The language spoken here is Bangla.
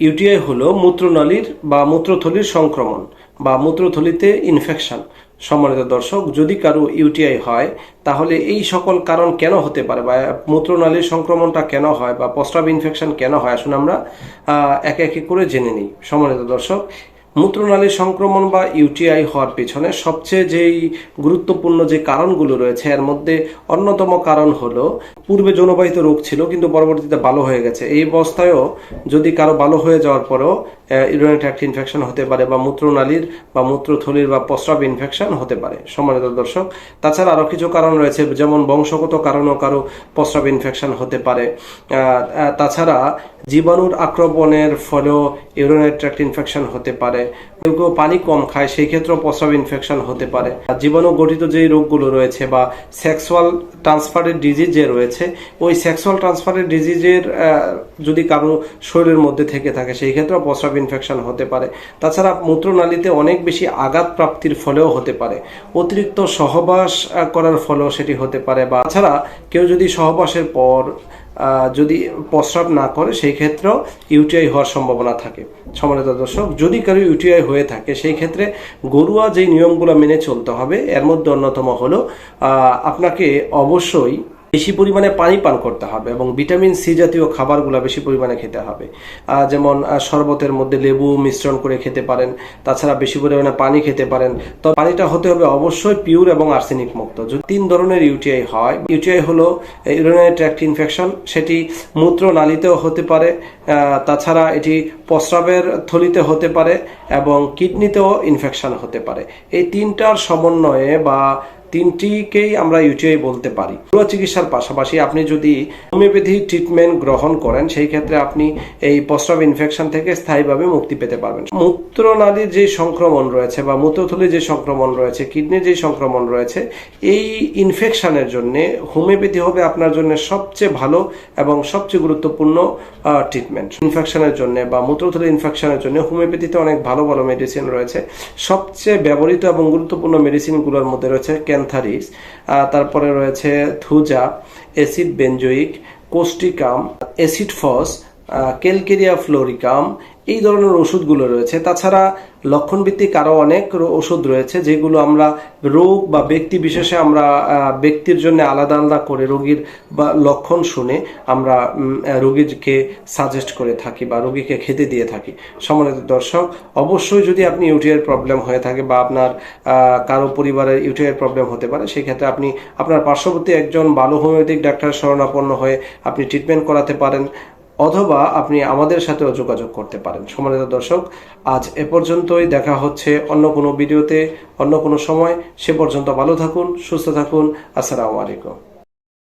ইউটিআই হলো মূত্রনালীর বা মূত্রথলির সংক্রমণ বা মূত্রথলিতে ইনফেকশন সম্মানিত দর্শক, যদি কারও ইউটিআই হয়, তাহলে এই সকল কারণ কেন হতে পারে বা মূত্রনালীর সংক্রমণটা কেন হয় বা প্রস্রাব ইনফেকশন কেন হয়, আসুন আমরা একে একে করে জেনে নিই। সম্মানিত দর্শক মূত্রনালীর সংক্রমণ বা ইউটিআই হওয়ার পেছনে সবচেয়ে যেই গুরুত্বপূর্ণ যে কারণগুলো রয়েছে, এর মধ্যে অন্যতম কারণ হলো, পূর্বে যৌনবাহিত রোগ ছিল, কিন্তু পরবর্তীতে ভালো হয়ে গেছে। এই অবস্থায়ও যদি কারও ভালো হয়ে যাওয়ার পরেও ইউরিনারি ট্র্যাক্ট ইনফেকশন হতে পারে বা মূত্রনালীর বা মূত্রথলির বা প্রস্রাব ইনফেকশন হতে পারে। সম্মানিত দর্শক, তাছাড়া আরও কিছু কারণ রয়েছে, যেমন বংশগত কারণেও কারও প্রস্রাব ইনফেকশন হতে পারে। তাছাড়া জীবাণুর আক্রমণের ফলেও ইউরিনারি ট্র্যাক্ট ইনফেকশন হতে পারে। কেউ কেউ পানি কম খায়, সেই ক্ষেত্রেও প্রস্রাব ইনফেকশন হতে পারে। জীবাণু গঠিত যে রোগগুলো রয়েছে বা সেক্সুয়াল ট্রান্সফারের ডিজিজ যে রয়েছে, ওই সেক্সুয়াল ট্রান্সফারের ডিজিজের যদি কারও শরীরের মধ্যে থেকে থাকে, সেই ক্ষেত্রেও প্রস্রাব ইনফেকশন হতে পারে। তাছাড়া মূত্রনালীতে অনেক বেশি আঘাত প্রাপ্তির ফলেও হতে পারে। অতিরিক্ত সহবাস করার ফলেও সেটি হতে পারে বা তাছাড়া কেউ যদি সহবাসের পর যদি প্রস্রাব না করে, সেই ক্ষেত্রেও ইউটিআই হওয়ার সম্ভাবনা থাকে। সমানিত দর্শক, যদি কারও ইউটিআই হয়ে থাকে, সেই ক্ষেত্রে গরুয়া যে নিয়মগুলো মেনে চলতে হবে, এর মধ্যে অন্যতম হলো আপনাকে অবশ্যই বেশি পরিমাণে পানি পান করতে হবে এবং ভিটামিন সি জাতীয় খাবারগুলো বেশি পরিমাণে খেতে হবে। যেমন শরবতের মধ্যে লেবু মিশ্রণ করে খেতে পারেন, তাছাড়া বেশি পরিমাণে পানি খেতে পারেন। তো পানিটা হতে হবে অবশ্যই পিওর এবং আর্সেনিক মুক্ত। যদি তিন ধরনের ইউটিআই হয় ইউটিআই হলো ইউরিনারি ট্র্যাক্ট ইনফেকশন সেটি মূত্র নালীতেও হতে পারে তাছাড়া এটি প্রস্রাবের থলিতে হতে পারে এবং কিডনিতেও ইনফেকশন হতে পারে। এই তিনটার সমন্বয়ে বা তিনটিকেই আমরা ইউটিআই বলতে পারি। ঘরোয়া চিকিৎসার পাশাপাশি আপনি যদি হোমিওপ্যাথি ট্রিটমেন্ট গ্রহণ করেন, সেই ক্ষেত্রে আপনি এই প্রস্রাব ইনফেকশন থেকে স্থায়ীভাবে মুক্তি পেতে পারবেন। মূত্রনালীর যে সংক্রমণ রয়েছে বা মূত্রথলির যে সংক্রমণ রয়েছে কিডনির যে সংক্রমণ রয়েছে, এই ইনফেকশনের জন্য হোমিওপ্যাথি হবে আপনার জন্য সবচেয়ে ভালো এবং সবচেয়ে গুরুত্বপূর্ণ ট্রিটমেন্ট ইনফেকশনের জন্য বা মূত্রথলি ইনফেকশনের জন্য হোমিওপ্যাথিতে অনেক ভালো ভালো মেডিসিন রয়েছে। সবচেয়ে ব্যবহৃত এবং গুরুত্বপূর্ণ মেডিসিনগুলোর মধ্যে রয়েছে আহ, তারপরে রয়েছে thuja acid benzoic causticum acid phos calcarea fluorica, এই ধরনের ওষুধগুলো রয়েছে। তাছাড়া লক্ষণভিত্তিক আরও অনেক ওষুধ রয়েছে, যেগুলো আমরা রোগ বা ব্যক্তি বিশেষে আমরা ব্যক্তির জন্য আলাদা আলাদা করে রোগীর বা লক্ষণ শুনে আমরা রোগীকে সাজেস্ট করে থাকি বা রোগীকে খেতে দিয়ে থাকি। সম্মানিত দর্শক, অবশ্যই যদি আপনি ইউটিআই প্রবলেম হয়ে থাকে বা আপনার কারও পরিবারের ইউটিআই প্রবলেম হতে পারে সেই ক্ষেত্রে আপনি আপনার পার্শ্ববর্তী একজন ভালো হোমিওপ্যাথিক ডাক্তার শরণাপন্ন হয়ে আপনি ট্রিটমেন্ট করাতে পারেন। অথবা আপনি আমাদের সাথেও যোগাযোগ করতে পারেন। সম্মানিত দর্শক, আজ এ পর্যন্তই। দেখা হচ্ছে অন্য কোনো ভিডিওতে, অন্য কোনো সময়। সে পর্যন্ত ভালো থাকুন, সুস্থ থাকুন। আসসালামু আলাইকুম।